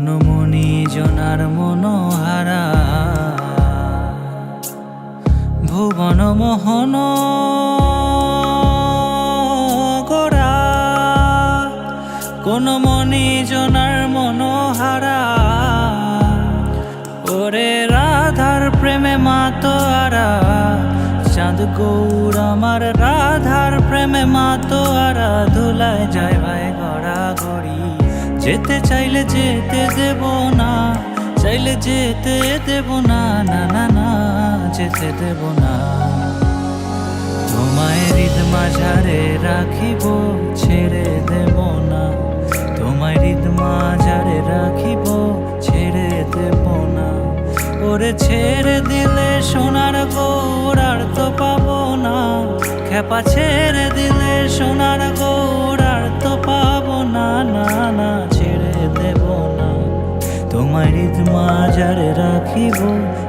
কোন মনি জনার মনোহারা। ভুবন মোহন গোরা কোন মনি জনার মনোহারা। ওরে রাধার প্রেমে মাতোয়ারা চাঁদ গৌর আমার রাধার প্রেমে মাতোয়ারা ধুলায় যায় ভাই গড়া গড়ি যেতে চাইলে যেতে দেব না, চাইলে যেতে দেব না না না না, যেতে দেব না। তোমায় হৃদ মাঝারে রাখিব, ছেড়ে দেব না। তোমায় হৃদ মাঝারে রাখিব, ছেড়ে দেব না। ওরে ছেড়ে দিলে সোনার গৌর আর তো পাবো না। খেপা ছেড়ে দিলে সোনার গৌর আর তো পাবো না না না তোমার হৃদ মাঝারে রাখিব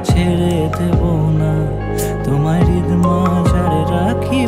ছেড়ে দেব না। তোমার হৃদ মাঝারে রাখিব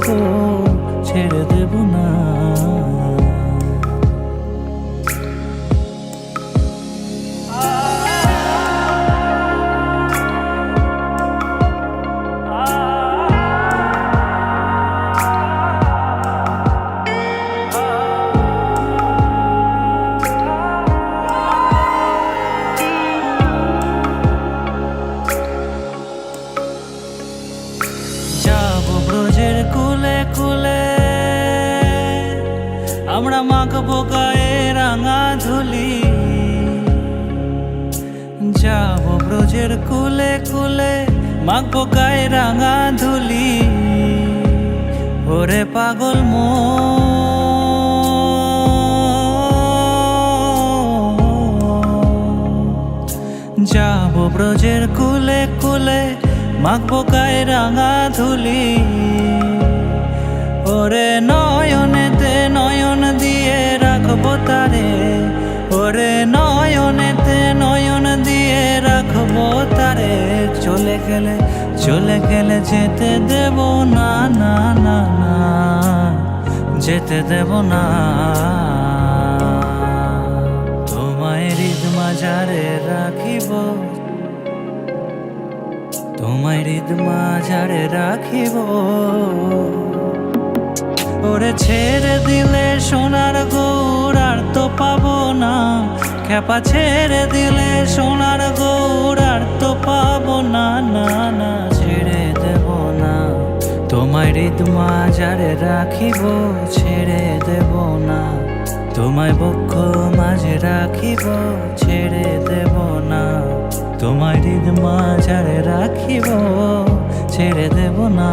আমরা মাখবো গায়ে রাঙা ধুলি। যাব ব্রজের কুলে কুলে, মাখবো গায়ে রাঙা ধুলি। ওরে পাগল মো যাব ব্রজের কুলে কুলে, মাখবো গায়ে রাঙা ধুলি। ওরে নয়নেতে নয়ন দিয়ে রাখব তারে। চলে গেলে চলে গেলে যেতে দেব না না না না। যেতে দেব না। তোমায় হৃদ মাঝারে রাখিব। তোমায় হৃদ মাঝারে রাখিব। ওরে ছেড়ে দিলে সোনার না খেপা ছেড়ে দিলে সোনার গৌর আর তো পাবো না না না, ছেড়ে দেব না। তোমায় হৃদ মাঝারে রাখিব, ছেড়ে দেব না। তোমায় বক্ষ মাঝে রাখিব, ছেড়ে দেব না। তোমায় হৃদ মাঝারে রাখিব, ছেড়ে দেব না।